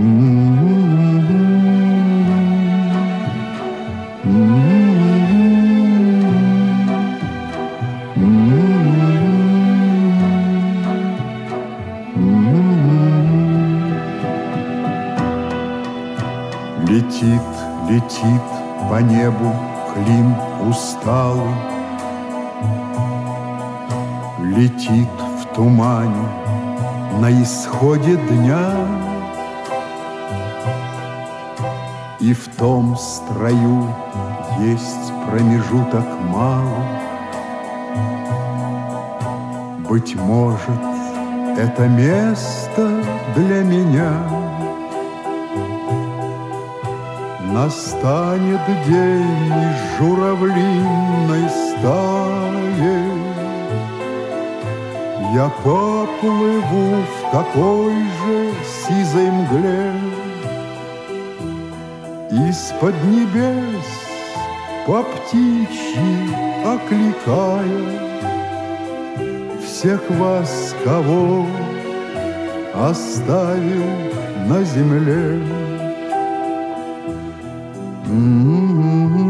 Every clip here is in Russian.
Летит, летит по небу клин усталый, Летит в тумане на исходе дня И в том строю есть промежуток малый Быть может, это место для меня. Настанет день журавлиной стаи. Я поплыву в такой же сизой мгле Из-под небес по птичьи окликая Всех вас, кого оставил на земле. Мне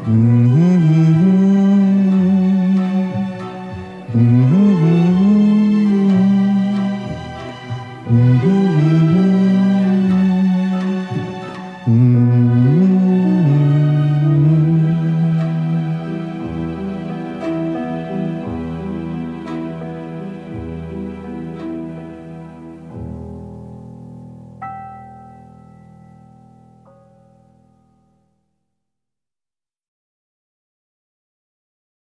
Mm-hmm. mm-hmm, mm-hmm. mm-hmm